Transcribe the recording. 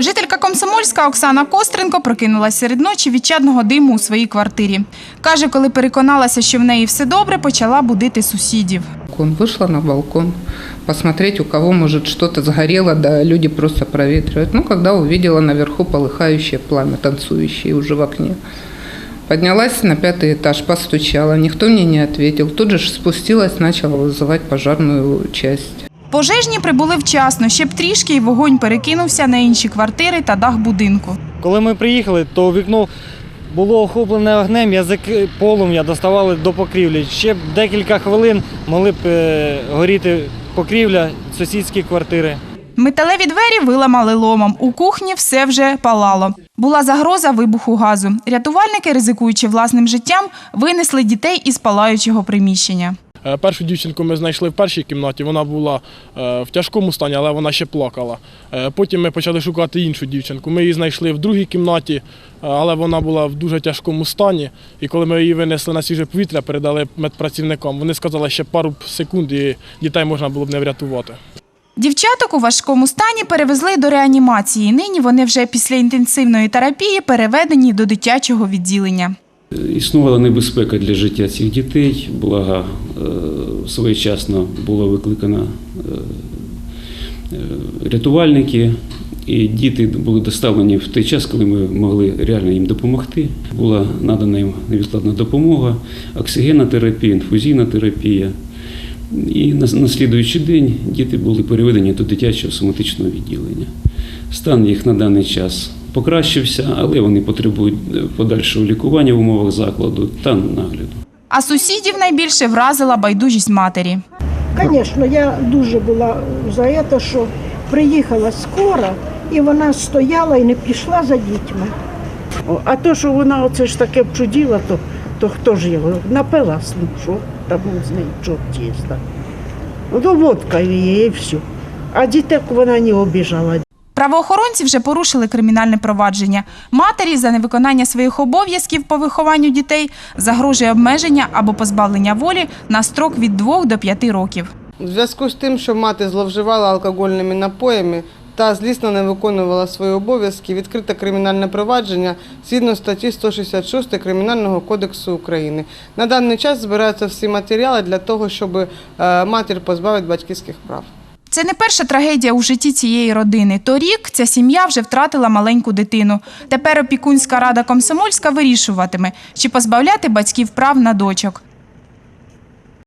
Жителька Комсомольська Оксана Костренко прокинулася серед ночі від чадного диму у своїй квартирі. Каже, коли переконалася, що в неї все добре, почала будити сусідів. балкон. Вышла на балкон посмотреть, у кого, может, что-то сгорело, да люди просто проветривают. Ну, когда увидела наверху полыхающее пламя, танцующее уже в окне. Поднялась на пятый этаж, постучала, никто мне не ответил. Тут же ж спустилась, начала вызывать пожарную часть. Пожежні прибули вчасно, ще б трішки і вогонь перекинувся на інші квартири та дах будинку. Коли ми приїхали, то вікно було охоплене огнем, язики полум'я доставали до покрівлі. Ще б декілька хвилин могли б е, горіти покрівля, сусідські квартири. Металеві двері виламали ломом. У кухні все вже палало. Була загроза вибуху газу. Рятувальники, ризикуючи власним життям, винесли дітей із палаючого приміщення. Е, Першу дівчинку ми знайшли в першій кімнаті. Вона була е, в тяжкому стані, але вона ще плакала. Е, Потім ми почали шукати іншу дівчинку. Ми її знайшли в другій кімнаті, але вона була в дуже тяжкому стані. І коли ми її винесли на свіже повітря, передали медпрацівникам. Вони сказали, що пару секунд і дітей можна було б не врятувати. Дівчаток у важкому стані перевезли до реанімації. Нині вони вже після інтенсивної терапії переведені до дитячого відділення. Існувала небезпека для життя цих дітей, благо е, своєчасно було викликано е, е, рятувальники, і діти були доставлені в той час, коли ми могли реально їм допомогти. Була надана їм невідкладна допомога, оксигенотерапія, інфузійна терапія. І на слідуючий день діти були переведені до дитячого соматичного відділення. Стан їх на даний час покращився, але вони потребують е, подальшого лікування в умовах закладу та нагляду. А сусідів найбільше вразила байдужість матері. Звісно, я дуже була за це, що приїхала скоро, і вона стояла і не пішла за дітьми. А то, що вона оце ж таке вчудила, то, то хто ж його напилась, ну що там з нею чорт тіста. Ну, водка її і все. А дітей вона не обіжала. Правоохоронці вже порушили кримінальне провадження. Матері за невиконання своїх обов'язків по вихованню дітей загрожує обмеження або позбавлення волі на строк від 2 до 5 років. У зв'язку з тим, що мати зловживала алкогольними напоями та злісно не виконувала свої обов'язки, відкрите кримінальне провадження згідно статті 166 Кримінального кодексу України. На даний час збираються всі матеріали для того, щоб е, матір позбавити батьківських прав. Це не перша трагедія у житті цієї родини. Торік ця сім'я вже втратила маленьку дитину. Тепер опікунська рада Комсомольська вирішуватиме, чи позбавляти батьків прав на дочок.